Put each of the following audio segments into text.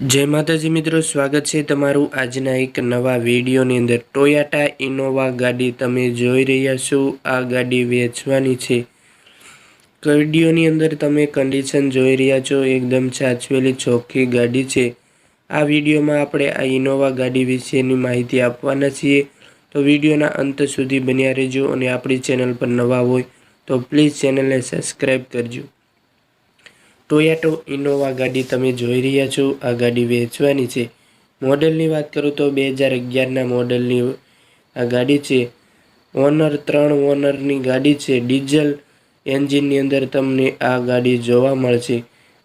જય માતાજી મિત્રો, સ્વાગત છે તમારું આજના એક નવા વિડીયોની અંદર. ટોયાટા ઇનોવા ગાડી તમે જોઈ રહ્યા છો. આ ગાડી વેચવાની છે. વિડીયોની અંદર તમે કન્ડિશન જોઈ રહ્યા છો. એકદમ સાચવેલી ચોખ્ખી ગાડી છે. આ વિડીયોમાં આપણે આ ઇનોવા ગાડી વિશેની માહિતી આપવાના છીએ. તો વિડીયોના અંત સુધી બન્યા રહેજો અને આપણી ચેનલ પર નવા હોય તો પ્લીઝ ચેનલને સબસ્ક્રાઈબ કરજો. ટોયાટો, ઇનોવા ગાડી તમે જોઈ રહ્યા છો. આ ગાડી વેચવાની છે. મોડલની વાત કરું તો બે હજાર અગિયારના મોડલની આ ગાડી છે. ઓનર ત્રણ ઓનરની ગાડી છે. ડીઝલ એન્જિનની અંદર તમને આ ગાડી જોવા મળશે.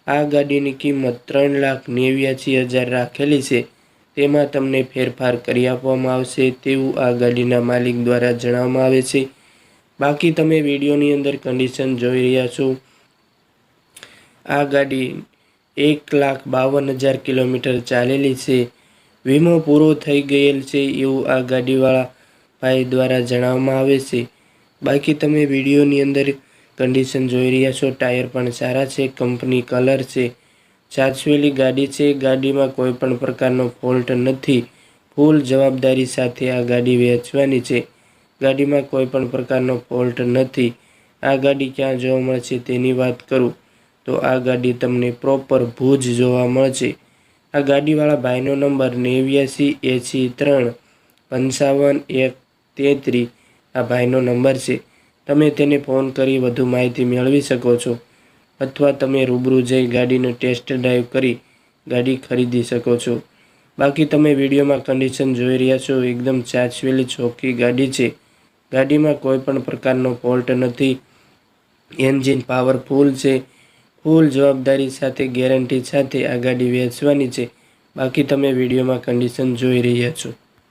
આ ગાડીની કિંમત ત્રણ લાખ નેવ્યાસી હજાર રાખેલી છે. તેમાં તમને ફેરફાર કરી આપવામાં આવશે તેવું આ ગાડીના માલિક દ્વારા જણાવવામાં આવે છે. બાકી તમે વિડીયોની અંદર કન્ડિશન જોઈ રહ્યા છો. આ ગાડી એક લાખ બાવન હજાર કિલોમીટર ચાલેલી છે. વીમો પૂરો થઈ ગયેલ છે એવું આ ગાડીવાળા ભાઈ દ્વારા જણાવવામાં આવે છે. બાકી તમે વિડીયોની અંદર કન્ડિશન જોઈ રહ્યા છો. ટાયર પણ સારા છે, કંપની કલર છે સાચવેલી ગાડી છે. ગાડીમાં કોઈ પણ પ્રકારનો ફોલ્ટ નથી. ફૂલ જવાબદારી સાથે આ ગાડી વેચવાની છે. ગાડીમાં કોઈ પણ પ્રકારનો ફોલ્ટ નથી. આ ગાડી ક્યાં જોવા મળશે તેની વાત કરું. તો આ ગાડી તમને પ્રોપર ભુજ જોવા મળશે. આ ગાડીવાળા ભાઈનો નંબર નેવ્યાસી એંસી ત્રણ પંચાવન એક તેત્રીસ આ ભાઈનો નંબર છે. તમે તેને ફોન કરી વધુ માહિતી મેળવી શકો છો. અથવા તમે રૂબરૂ જઈ ગાડીનો ટેસ્ટ ડ્રાઈવ કરી ગાડી ખરીદી શકો છો. બાકી તમે વિડીયોમાં કન્ડિશન જોઈ રહ્યા છો, એકદમ ચાચવેલી ચોખ્ખી ગાડી છે. ગાડીમાં કોઈ પણ પ્રકારનો ફોલ્ટ નથી. એન્જિન પાવરફુલ છે. ફૂલ જવાબદારી સાથે, ગેરંટી સાથે આ ગાડી વેચવાની છે. બાકી તમે વિડીયોમાં કન્ડિશન જોઈ રહ્યા છો.